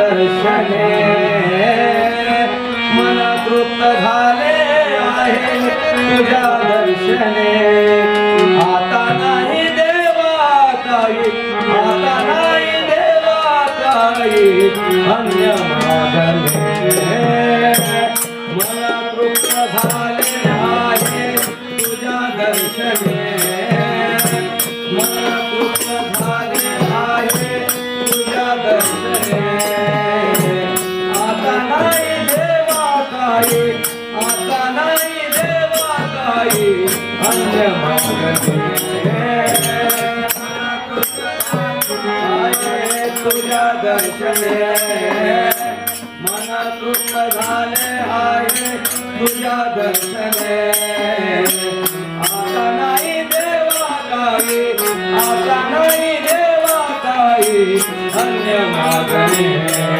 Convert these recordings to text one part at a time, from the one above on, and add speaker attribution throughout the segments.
Speaker 1: दर्शने। मला तृप्त झाले आहे तुझ्या दर्शने। आता नाही देवा काही आता नाही देवा काही अन्य तुझ्या दर्शने. मन तृप्त झाले आहे तुझ्या दर्शने. आता नाही देवा काही आता नाही देवा काही धन्य मागणे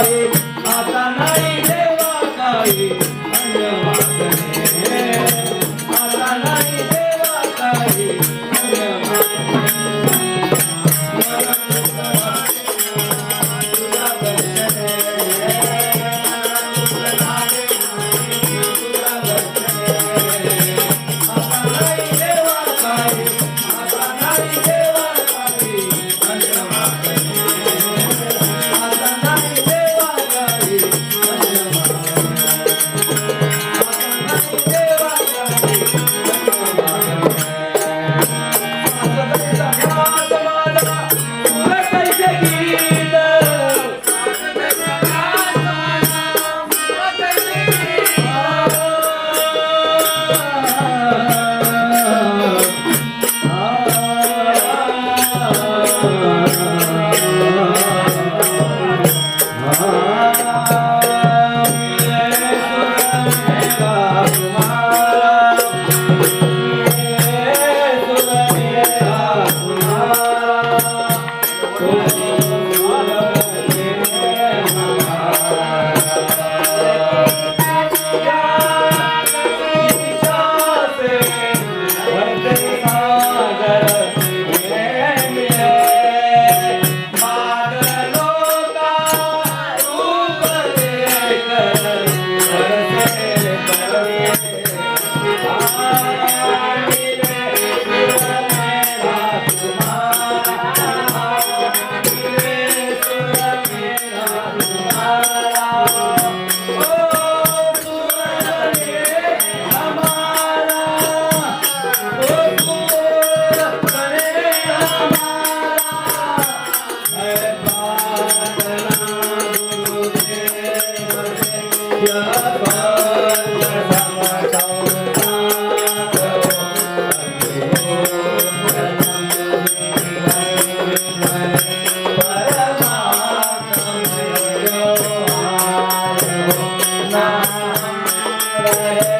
Speaker 1: हरे Thank you. Hare